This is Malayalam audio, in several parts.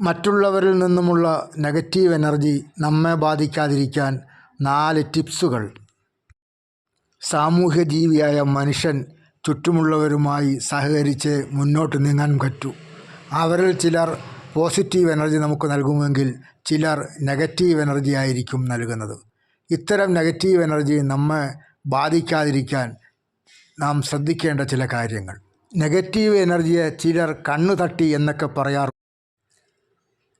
മറ്റുള്ളവരിൽ നിന്നുമുള്ള നെഗറ്റീവ് എനർജി നമ്മെ ബാധിക്കാതിരിക്കാൻ നാല് ടിപ്സുകൾ. സാമൂഹ്യ ജീവിയായ മനുഷ്യൻ ചുറ്റുമുള്ളവരുമായി സഹകരിച്ച് മുന്നോട്ട് നീങ്ങാൻ പറ്റൂ. അവരിൽ ചിലർ പോസിറ്റീവ് എനർജി നമുക്ക് നൽകുമെങ്കിൽ ചിലർ നെഗറ്റീവ് എനർജി ആയിരിക്കും നൽകുന്നത്. ഇത്തരം നെഗറ്റീവ് എനർജി നമ്മെ ബാധിക്കാതിരിക്കാൻ നാം ശ്രദ്ധിക്കേണ്ട ചില കാര്യങ്ങൾ. നെഗറ്റീവ് എനർജിയെ ചിലർ കണ്ണു തട്ടി എന്നൊക്കെ പറയാറ്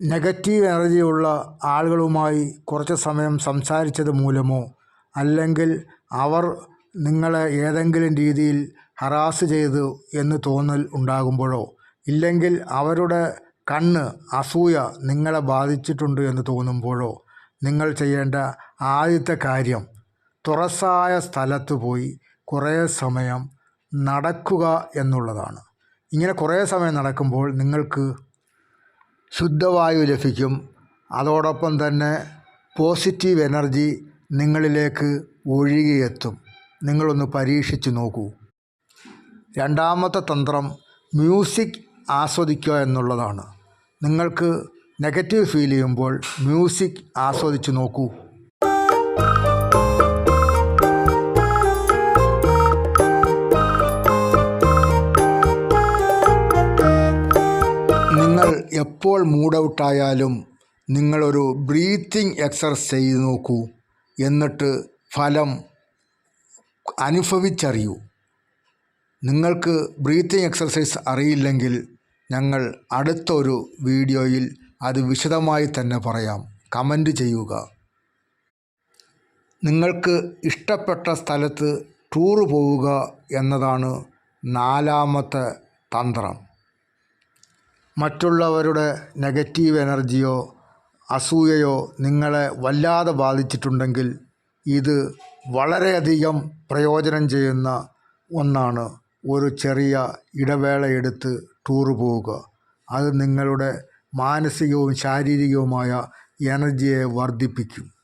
നെഗറ്റീവ് എനർജിയുള്ള ആളുകളുമായി കുറച്ച് സമയം സംസാരിച്ചത് മൂലമോ അല്ലെങ്കിൽ അവർ നിങ്ങളെ ഏതെങ്കിലും രീതിയിൽ ഹറാസ് ചെയ്തു എന്ന് തോന്നൽ ഉണ്ടാകുമ്പോഴോ ഇല്ലെങ്കിൽ അവരുടെ കണ്ണ് അസൂയ നിങ്ങളെ ബാധിച്ചിട്ടുണ്ട് എന്ന് തോന്നുമ്പോഴോ നിങ്ങൾ ചെയ്യേണ്ട ആദ്യത്തെ കാര്യം തുറസായ സ്ഥലത്ത് പോയി കുറേ സമയം നടക്കുക എന്നുള്ളതാണ്. ഇങ്ങനെ കുറേ സമയം നടക്കുമ്പോൾ നിങ്ങൾക്ക് ശുദ്ധവായു ലഭിക്കും. അതോടൊപ്പം തന്നെ പോസിറ്റീവ് എനർജി നിങ്ങളിലേക്ക് ഒഴുകിയെത്തും. നിങ്ങളൊന്ന് പരീക്ഷിച്ചു നോക്കൂ. രണ്ടാമത്തെ തന്ത്രം മ്യൂസിക് ആസ്വദിക്കുക എന്നുള്ളതാണ്. നിങ്ങൾക്ക് നെഗറ്റീവ് ഫീൽ ചെയ്യുമ്പോൾ മ്യൂസിക് ആസ്വദിച്ചു നോക്കൂ. എപ്പോൾ മൂഡ് ഔട്ടായാലും നിങ്ങളൊരു ബ്രീത്തിങ് എക്സർസൈസ് ചെയ്ത് നോക്കൂ. എന്നിട്ട് ഫലം അനുഭവിച്ചറിയൂ. നിങ്ങൾക്ക് ബ്രീത്തിങ് എക്സർസൈസ് അറിയില്ലെങ്കിൽ ഞങ്ങൾ അടുത്തൊരു വീഡിയോയിൽ അത് വിശദമായി തന്നെ പറയാം. കമന്റ് ചെയ്യുക. നിങ്ങൾക്ക് ഇഷ്ടപ്പെട്ട സ്ഥലത്ത് ടൂറ് പോവുക എന്നതാണ് നാലാമത്തെ തന്ത്രം. മറ്റുള്ളവരുടെ നെഗറ്റീവ് എനർജിയോ അസൂയയോ നിങ്ങളെ വല്ലാതെ ബാധിച്ചിട്ടുണ്ടെങ്കിൽ ഇത് വളരെയധികം പ്രയോജനം ചെയ്യുന്ന ഒന്നാണ്. ഒരു ചെറിയ ഇടവേളയെടുത്ത് ടൂറ് പോവുക. അത് നിങ്ങളുടെ മാനസികവും ശാരീരികവുമായ എനർജിയെ വർദ്ധിപ്പിക്കും.